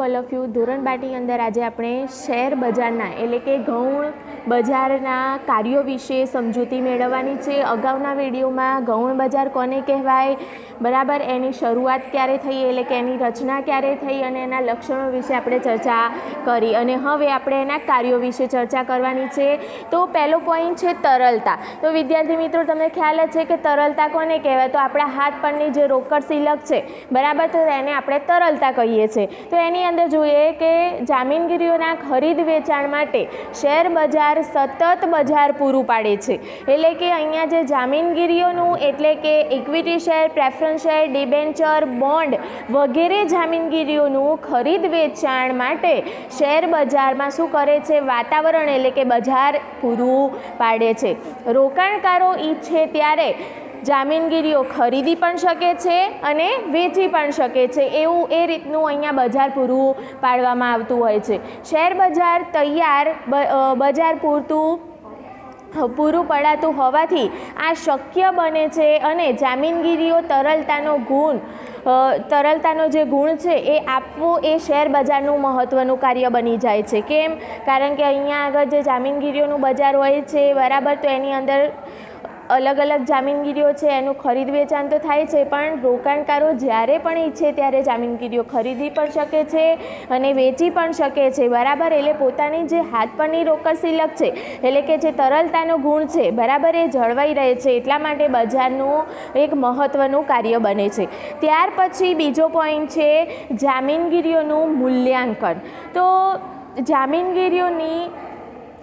Morning all of you ધોરણ બારની અંદર આજે આપણે શેર બજારના એટલે કે ગૌણ બજારના કાર્યો વિશે સમજૂતી મેળવવાની છે. અગાઉના વિડીયોમાં ગૌણ બજાર કોને કહેવાય? બરાબર, એની શરૂઆત ક્યારે થઈ એટલે કે એની રચના ક્યારે થઈ અને એના લક્ષણો વિશે આપણે ચર્ચા કરી અને હવે આપણે એના કાર્યો વિશે ચર્ચા કરવાની છે. તો પહેલો પોઈન્ટ છે તરલતા. તો વિદ્યાર્થી મિત્રો, તમને ખ્યાલ જ છે કે તરલતા કોને કહેવાય? તો આપણા હાથ પરની જે રોકડ સિલક છે, બરાબર, તો એને આપણે તરલતા કહીએ છીએ. તો એની અંદર જોઈએ કે જામીનગીરીઓના ખરીદ વેચાણ માટે શેર બજાર સતત બજાર પૂરું પાડે છે. એટલે કે અહીંયા જે જામીનગીરીઓનું એટલે કે equity share preference share debenture bond વગેરે જામીનગીરીઓનું ખરીદ વેચાણ માટે શેર બજારમાં શું કરે છે? વાતાવરણ એટલે કે બજાર પૂરું પાડે છે. રોકાણકારો ઈચ્છે ત્યારે જામીનગીરીઓ ખરીદી પણ શકે છે અને વેચી પણ શકે છે. એવું એ રીતનું અહીંયા બજાર પૂરું પાડવામાં આવતું હોય છે. શેર બજાર તૈયાર બજાર પૂરતું પૂરું પડાતું હોવાથી આ શક્ય બને છે અને જામીનગીરીઓ તરલતાનો ગુણ તરલતાનો જે ગુણ છે એ આપવો એ શેર બજારનું મહત્ત્વનું કાર્ય બની જાય છે. કેમ? કારણ કે અહીંયા આગળ જે જામીનગીરીઓનું બજાર હોય છે બરાબર, તો એની અંદર અલગ અલગ જામીનગીરીઓ છે, એનું ખરીદ વેચાણ તો થાય છે, પણ રોકાણકારો જ્યારે પણ ઈચ્છે ત્યારે જામીનગીરીઓ ખરીદી પણ શકે છે અને વેચી પણ શકે છે. બરાબર, એટલે પોતાની જે હાથ પરની રોકડ સિલક છે, એટલે કે જે તરલતાનો ગુણ છે, બરાબર એ જળવાઈ રહે છે, એટલા માટે બજારનું એક મહત્ત્વનું કાર્ય બને છે. ત્યાર પછી બીજો પોઈન્ટ છે, જામીનગીરીઓનું મૂલ્યાંકન. તો જામીનગીરીઓની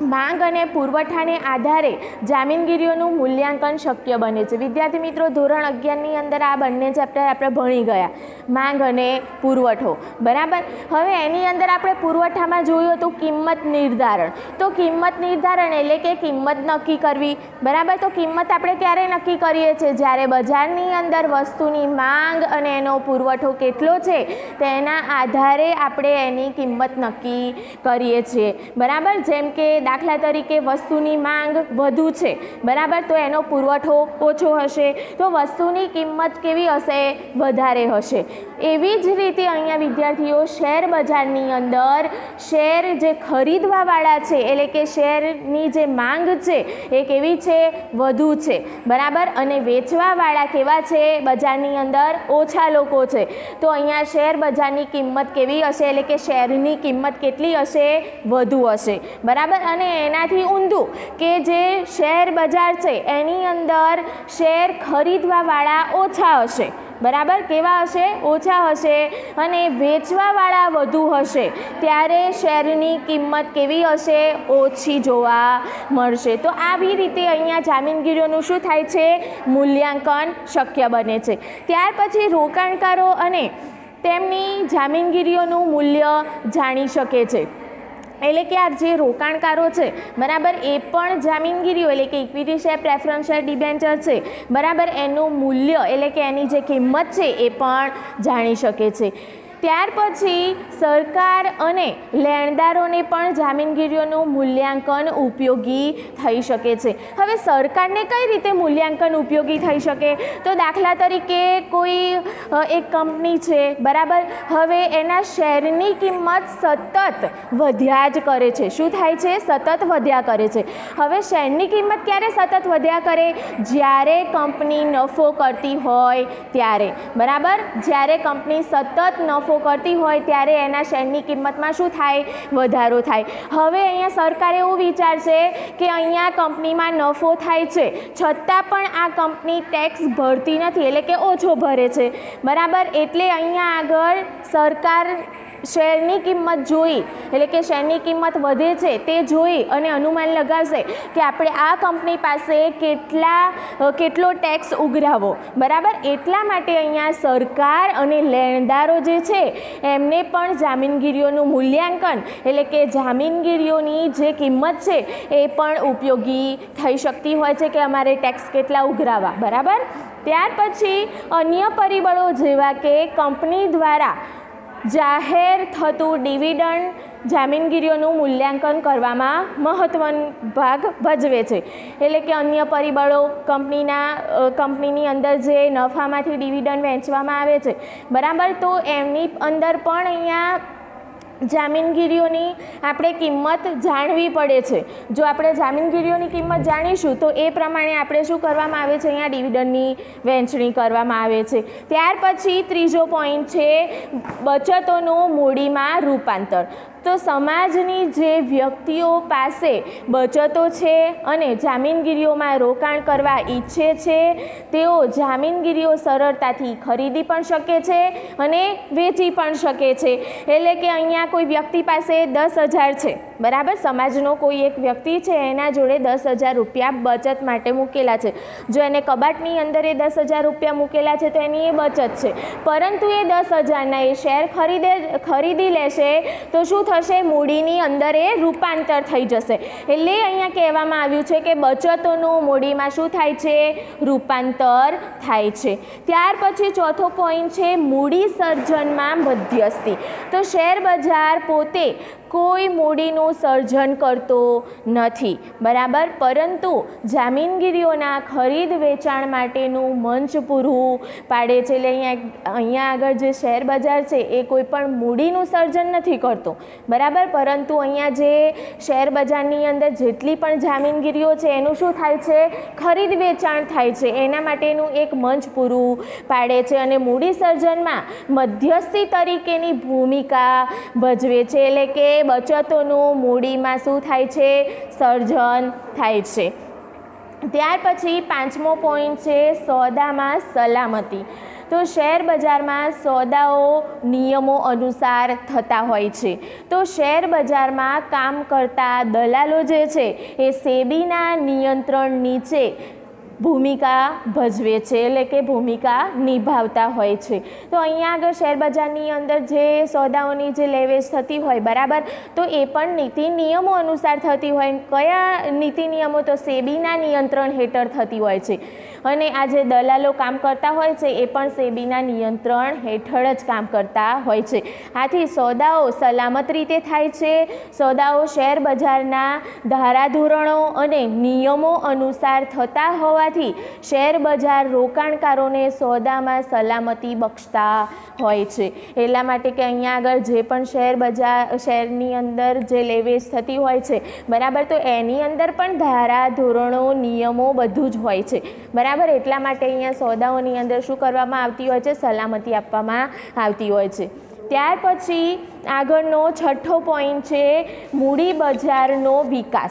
માંગ અને પુરવઠાને આધારે જામીનગીરીઓનું મૂલ્યાંકન શક્ય બને છે. વિદ્યાર્થી મિત્રો, ધોરણ અગિયારની અંદર આ બંને ચેપ્ટર આપણે ભણી ગયા. માંગ અને પુરવઠો. બરાબર? હવે એની અંદર આપણે પુરવઠામાં જોયું હતું કિંમત નિર્ધારણ. તો કિંમત નિર્ધારણ એટલે કે કિંમત નક્કી કરવી. બરાબર? તો કિંમત આપણે ક્યારે નક્કી કરીએ છીએ? જ્યારે બજારની અંદર વસ્તુની માંગ અને એનો પુરવઠો કેટલો છે, તેના આધારે આપણે એની કિંમત નક્કી કરીએ છીએ. બરાબર? જેમ કે દાખલા તરીકે વસ્તુની માંગ વધુ છે. બરાબર? તો એનો પુરવઠો ઓછો હશે. તો વસ્તુની કિંમત કેવી હશે? વધારે હશે. એવી જ રીતે અહીંયા વિદ્યાર્થીઓ શેર બજારની અંદર શેર જે ખરીદવાવાળા છે, એટલે કે શેરની જે માંગ છે, એ કેવી છે? વધુ છે. બરાબર? અને વેચવાવાળા કેવા છે? બજારની અંદર ઓછા લોકો છે. તો અહીંયા શેર બજારની કિંમત કેવી હશે? એટલે કે શેરની કિંમત કેટલી હશે? વધુ હશે. બરાબર? અને એનાથી ઊંધું કે જે શેર બજાર છે, એની અંદર શેર ખરીદવાવાળા ઓછા હશે. બરાબર? કેવા હશે? ઓછા હશે અને વેચવાવાળા વધુ હશે. ત્યારે શેરની કિંમત કેવી હશે? ઓછી જોવા મળશે. તો આવી રીતે અહીંયા જામીનગીરીઓનું શું થાય છે? મૂલ્યાંકન શક્ય બને છે. ત્યાર પછી રોકાણકારો અને તેમની જામીનગીરીઓનું મૂલ્ય જાણી શકે છે. એટલે કે આ જે રોકાણકારો છે, બરાબર, એ પણ જામીનગીરીઓ, એટલે કે equity share preference share debenture છે, બરાબર, એનું મૂલ્ય, એટલે કે એની જે કિંમત છે, એ પણ જાણી શકે છે. ત્યાર પછી સરકાર અને લેણદારોને પણ જામીનગીરીઓનું મૂલ્યાંકન ઉપયોગી થઈ શકે છે. હવે સરકારને કઈ રીતે મૂલ્યાંકન ઉપયોગી થઈ શકે? તો દાખલા તરીકે કોઈ એક કંપની છે, બરાબર? હવે એના શેરની કિંમત સતત વધ્યા જ કરે છે. શું થાય છે? સતત વધ્યા કરે છે. હવે શેરની કિંમત ક્યારે સતત વધ્યા કરે? જ્યારે કંપની નફો કરતી હોય ત્યારે. બરાબર? જ્યારે કંપની સતત નફો કરતી હોય ત્યારે એના શેરની કિંમતમાં શું થાય? વધારો થાય. હવે અહીંયા સરકાર એવું વિચારશે કે અહીંયા કંપનીમાં નફો થાય છે. છતાં પણ આ કંપની ટેક્સ ભરતી નથી, એટલે કે ઓછો ભરે છે. બરાબર? એટલે અહીંયા આગળ સરકાર શેરની કિંમત જોઈ, એટલે કે શેરની કિંમત વધે છે તે જોઈ અને અનુમાન લગાવશે કે આપણે આ કંપની પાસે કેટલા કેટલો ટેક્સ ઉઘરાવો. બરાબર? એટલા માટે અહીંયા સરકાર અને લેણદારો જે છે, એમને પણ જામીનગીરીઓનું મૂલ્યાંકન, એટલે કે જામીનગીરીઓની જે કિંમત છે, એ પણ ઉપયોગી થઈ શકતી હોય છે કે અમારે ટેક્સ કેટલા ઉઘરાવા બરાબર? ત્યાર પછી અન્ય પરિબળો જેવા કે કંપની દ્વારા જાહેર થતું ડિવિડન્ડ જામીનગીરીઓનું મૂલ્યાંકન કરવામાં મહત્વનો ભાગ ભજવે છે. એટલે કે અન્ય પરિબળો, કંપનીના કંપનીની અંદર જે નફામાંથી ડિવિડન્ડ વહેંચવામાં આવે છે. બરાબર? તો એમની અંદર પણ અહીંયા જામીનગીરીઓની આપણે કિંમત જાણવી પડે છે. જો આપણે જામીનગીરીઓની કિંમત જાણીશું, તો એ પ્રમાણે આપણે શું કરવામાં આવે છે? અહીંયા ડિવિડન્ડની વહેંચણી કરવામાં આવે છે. ત્યાર પછી ત્રીજો પોઈન્ટ છે, બચતોનું મૂડીમાં રૂપાંતર. તો સમાજની જે વ્યક્તિઓ પાસે બચતો છે અને જામીનગીરીઓમાં રોકાણ કરવા ઈચ્છે છે, તેઓ જામીનગીરીઓ સરળતાથી ખરીદી પણ શકે છે અને વેચી પણ શકે છે. એટલે કે અહીંયા કોઈ વ્યક્તિ પાસે દસ હજાર છે. બરાબર? સમાજનો કોઈ એક વ્યક્તિ છે, એના જોડે દસ હજાર રૂપિયા બચત માટે મૂકેલા છે. જો એને કબાટની અંદર એ દસ હજાર રૂપિયા મૂકેલા છે, તો એની એ બચત છે. પરંતુ એ દસ હજારના એ શેર ખરીદે, ખરીદી લેશે, તો શું થશે, મૂડીની અંદર એ રૂપાંતર થઈ જશે. એટલે અહીંયા કહેવામાં આવ્યું છે કે બચતોનું મૂડીમાં શું થાય છે? રૂપાંતર થાય છે. ત્યાર પછી ચોથો પોઈન્ટ છે મૂડી સર્જનમાં મધ્યસ્થી. તો શેર બજાર પોતે કોઈ મૂડીનું સર્જન કરતો નથી. બરાબર? પરંતુ જામીનગીરીઓના ખરીદ વેચાણ માટેનું મંચ પૂરું પાડે છે. એટલે અહીંયા અહીંયા આગળ જે શેર બજાર છે, એ કોઈ પણ મૂડીનું સર્જન નથી કરતો. બરાબર? પરંતુ અહીંયા જે શેર બજારની અંદર જેટલી પણ જામીનગીરીઓ છે, એનું શું થાય છે? ખરીદ વેચાણ થાય છે. એના માટેનું એક મંચ પૂરું પાડે છે અને મૂડી સર્જનમાં મધ્યસ્થી તરીકેની ભૂમિકા ભજવે છે. એટલે કે બચતોનું મૂડીમાં શું થાય છે? સર્જન થાય છે. ત્યાર પછી પાંચમો પોઈન્ટ છે સોદામાં સલામતી. તો શેર બજારમાં સોદાઓ નિયમો અનુસાર થતા હોય છે. તો શેર બજારમાં કામ કરતા દલાલો જે છે, એ સેબીના નિયંત્રણ નીચે ભૂમિકા ભજવે છે, એટલે કે ભૂમિકા નિભાવતા હોય છે. તો અહીંયા આગળ શેરબજારની અંદર જે સોદાઓની જે લેવેચ થતી હોય, બરાબર? તો એ પણ નીતિ નિયમો અનુસાર થતી હોય. કયા નીતિ નિયમો? તો સેબીના નિયંત્રણ હેઠળ થતી હોય છે. અને આ જે દલાલો કામ કરતા હોય છે, એ પણ સેબીના નિયંત્રણ હેઠળ જ કામ કરતા હોય છે. આથી સોદાઓ સલામત રીતે થાય છે. સોદાઓ શેર બજારના ધારાધોરણો અને નિયમો અનુસાર થતા હોવાથી શેર બજાર રોકાણકારોને સોદામાં સલામતી બક્ષતા હોય છે. એટલા માટે કે અહીંયા આગળ જે પણ શેર બજાર શેરની અંદર જે લેવેચ થતી હોય છે, બરાબર તો એની અંદર પણ ધારા ધોરણો નિયમો બધું જ હોય છે. બરાબર એટલા માટે અહીંયા સોદાઓની અંદર શું કરવામાં આવતી હોય છે? સલામતી આપવામાં આવતી હોય છે. ત્યાર પછી આગળનો છઠ્ઠો પોઈન્ટ છે મૂડી બજારનો વિકાસ.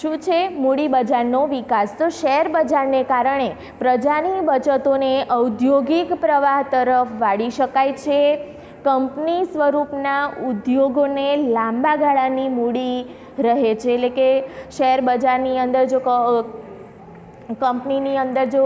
શું છે? મૂડી બજારનો વિકાસ. તો શેર બજારને કારણે પ્રજાની બચતોને ઔદ્યોગિક પ્રવાહ તરફ વાળી શકાય છે. કંપની સ્વરૂપના ઉદ્યોગોને લાંબા ગાળાની મૂડી રહે છે. એટલે કે શેર બજારની અંદર જો કંપનીની અંદર જો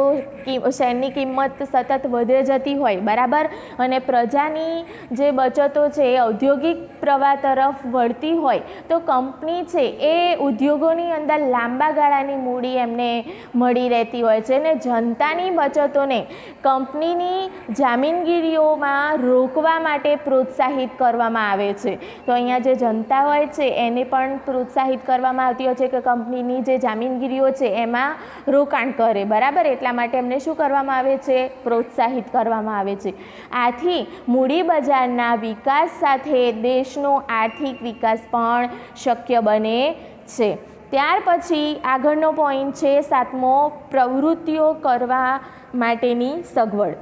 શેરની કિંમત સતત વધે જતી હોય, બરાબર? અને પ્રજાની જે બચતો છે, એ ઔદ્યોગિક પ્રવાહ તરફ વળતી હોય, તો કંપની છે, એ ઉદ્યોગોની અંદર લાંબા ગાળાની મૂડી એમને મળી રહેતી હોય છે અને જનતાની બચતોને કંપનીની જામીનગીરીઓમાં રોકવા માટે પ્રોત્સાહિત કરવામાં આવે છે. તો અહીંયા જે જનતા હોય છે, એને પણ પ્રોત્સાહિત કરવામાં આવતી હોય છે કે કંપનીની જે જામીનગીરીઓ છે, એમાં રોકાણ કરે, બરાબર? એટલા માટે એમને શું કરવામાં આવે છે? પ્રોત્સાહિત કરવામાં આવે છે. આથી મૂડી બજારના વિકાસ સાથે દેશનો આર્થિક વિકાસ પણ શક્ય બને છે. ત્યાર પછી આગળનો પોઈન્ટ છે સાતમો, પ્રવૃત્તિઓ કરવા માટેની સગવડ.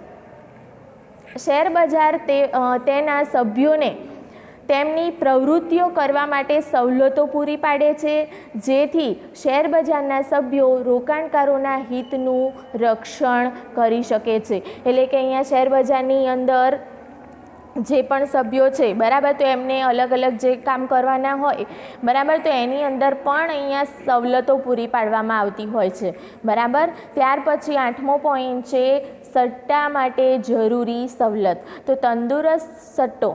શેર બજાર તે તેના સભ્યોને તેમની પ્રવૃત્તિઓ કરવા માટે સવલતો પૂરી પાડે છે, જેથી શેર બજારના સભ્યો રોકાણકારોના હિતનું રક્ષણ કરી શકે છે. એટલે કે અહીંયા શેર બજારની અંદર જે પણ સભ્યો છે, બરાબર તો એમને અલગ અલગ જે કામ કરવાના હોય, બરાબર તો એની અંદર પણ અહીંયા સવલતો પૂરી પાડવામાં આવતી હોય છે. બરાબર? ત્યાર પછી આઠમો પોઈન્ટ છે, સટ્ટા માટે જરૂરી સવલત. તો તંદુરસ્ત સટ્ટો.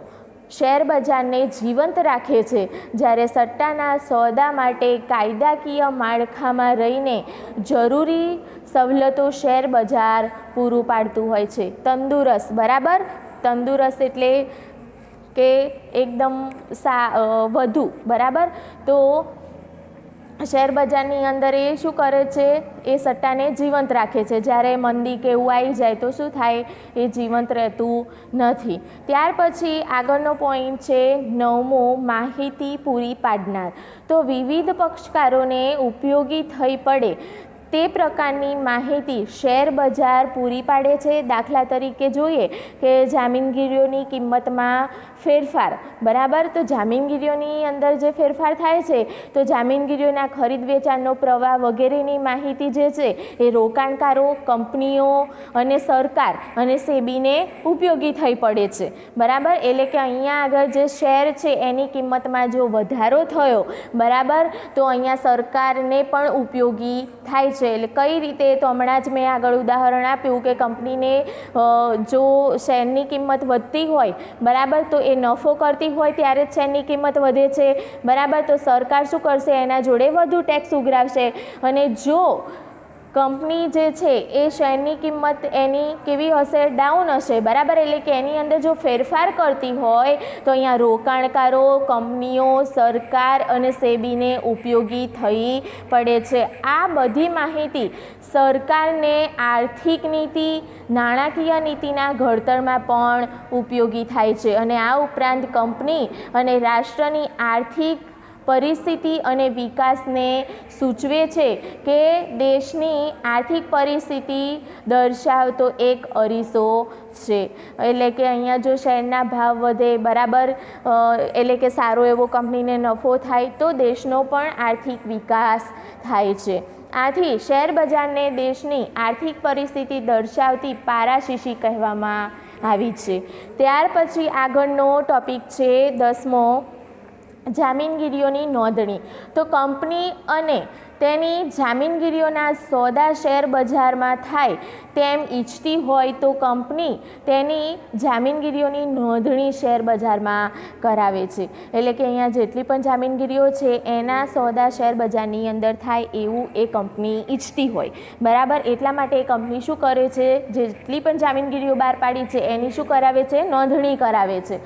શેર બજારને જીવંત રાખે છે. જ્યારે સટ્ટાના સોદા માટે કાયદાકીય માળખામાં રહીને જરૂરી સવલતો શેર બજાર પૂરું પાડતું હોય છે. તંદુરસ્ત, બરાબર? તંદુરસ્ત એટલે કે એકદમ સા વધુ, બરાબર? તો શેર બજારની અંદર એ શું કરે છે? એ સટ્ટાને જીવંત રાખે છે. જ્યારે મંદી કે એવું આવી જાય તો શું થાય? એ જીવંત રહેતું નથી. ત્યાર પછી આગળનો પોઈન્ટ છે નવમો, માહિતી પૂરી પાડનાર. તો વિવિધ પક્ષકારોને ઉપયોગી થઈ પડે. તે પ્રકારની માહિતી શેર બજાર પૂરી પાડે છે. દાખલા તરીકે જોઈએ કે જામીનગીરીઓની કિંમતમાં ફેરફાર. બરાબર? તો જામીનગીરીઓની અંદર જે ફેરફાર થાય છે, તો જામીનગીરીઓના ખરીદ વેચાણનો પ્રવાહ વગેરેની માહિતી જે છે, એ રોકાણકારો, કંપનીઓ અને સરકાર અને સેબીને ઉપયોગી થઈ પડે છે. બરાબર? એટલે કે અહીંયા આગળ જે શેર છે, એની કિંમતમાં જો વધારો થયો, બરાબર? તો અહીંયા સરકારને પણ ઉપયોગી થાય છે એટલે કઈ રીતે તો હમણાં જ મેં આગળ ઉદાહરણ આપ્યું કે કંપનીને જો શેરની કિંમત વધતી હોય, બરાબર, તો એ નફો કરતી હોય ત્યારે જ શેરની કિંમત વધે છે. બરાબર, તો સરકાર શું કરશે? એના જોડે વધુ ટેક્સ ઉઘરાવશે. અને જો કંપની જે છે એ શેરની કિંમત એની કેવી હશે? ડાઉન હશે, બરાબર? એટલે કે એની અંદર જો ફેરફાર કરતી હોય, તો અહીંયા રોકાણકારો, કંપનીઓ, સરકાર અને સેબીને ઉપયોગી થઈ પડે છે. આ બધી માહિતી સરકારને આર્થિક નીતિ, નાણાકીય નીતિના ઘડતરમાં પણ ઉપયોગી થાય છે. અને આ ઉપરાંત કંપની અને રાષ્ટ્રની આર્થિક પરિસ્થિતિ અને વિકાસને સૂચવે છે કે દેશની આર્થિક પરિસ્થિતિ દર્શાવતો એક અરીસો છે. એટલે કે અહીંયા જો શેરના ભાવ વધે બરાબર એટલે કે સારો એવો કંપનીને નફો થાય તો દેશનો પણ આર્થિક વિકાસ થાય છે. આથી શેર બજારને દેશની આર્થિક પરિસ્થિતિ દર્શાવતી પારાશીશી કહેવામાં આવી છે. ત્યાર પછી આગળનો ટોપિક છે દસમો જામીનગીરીઓની નોંધણી. તો કંપની અને તેની જામીનગીરીઓના સોદા શેર બજારમાં થાય તેમ ઈચ્છતી હોય તો કંપની તેની જામીનગીરીઓની નોંધણી શેર બજારમાં કરાવે છે. એટલે કે અહીંયા જેટલી પણ જામીનગીરીઓ છે, એના સોદા શેર બજારની અંદર થાય એવું એ કંપની ઈચ્છતી હોય. બરાબર? એટલા માટે એ કંપની શું કરે છે? જેટલી પણ જામીનગીરીઓ બહાર પાડી છે, એની શું કરાવે છે? નોંધણી કરાવે છે.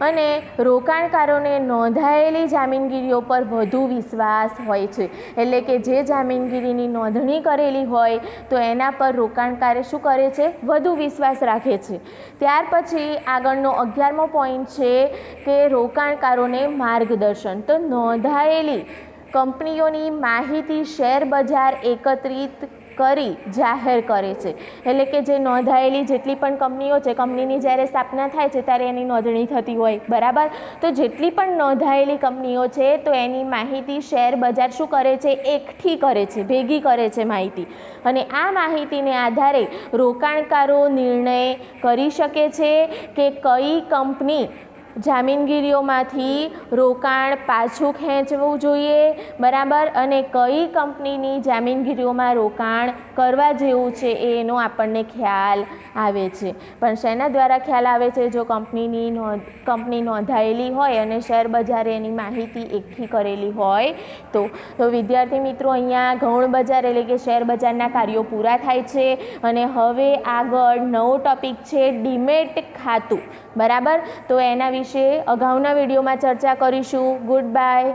અને રોકાણકારોને નોંધાયેલી જામીનગીરીઓ પર વધુ વિશ્વાસ હોય છે. એટલે કે જે જામીનગીરીની નોંધણી કરેલી હોય, તો એના પર રોકાણકારે શું કરે છે? વધુ વિશ્વાસ રાખે છે. ત્યાર પછી આગળનો અગિયારમો પોઈન્ટ છે કે રોકાણકારોને માર્ગદર્શન. તો નોંધાયેલી કંપનીઓની માહિતી શેર બજાર એકત્રિત કરી જાહેર કરે છે. એટલે કે જે નોંધાયેલી જેટલી પણ કંપનીઓ છે, કંપનીની જ્યારે સ્થાપના થાય છે, ત્યારે એની નોંધણી થતી હોય. બરાબર? તો જેટલી પણ નોંધાયેલી કંપનીઓ છે, તો એની માહિતી શેર બજાર શું કરે છે? એકઠી કરે છે, ભેગી કરે છે માહિતી. અને આ માહિતીને આધારે રોકાણકારો નિર્ણય કરી શકે છે કે કઈ કંપની જામીનગીરીઓમાંથી રોકાણ પાછું ખેંચવું જોઈએ, બરાબર? અને કઈ કંપનીની જામીનગીરીઓમાં રોકાણ કરવા જેવું છે એનો આપણને ખ્યાલ આવે છે. પણ શેના દ્વારા ખ્યાલ આવે છે? જો કંપનીની નોંધ, કંપની નોંધાયેલી હોય અને શેર બજારે એની માહિતી એકઠી કરેલી હોય તો તો વિદ્યાર્થી મિત્રો, અહીંયા ગૌણ બજાર એટલે કે શેર બજારના કાર્યો પૂરા થાય છે. અને હવે આગળ નવો ટોપિક છે, ડીમેટ ખાતું. બરાબર? તો એના વિશે અગાઉના વિડીયોમાં ચર્ચા કરીશું. Good bye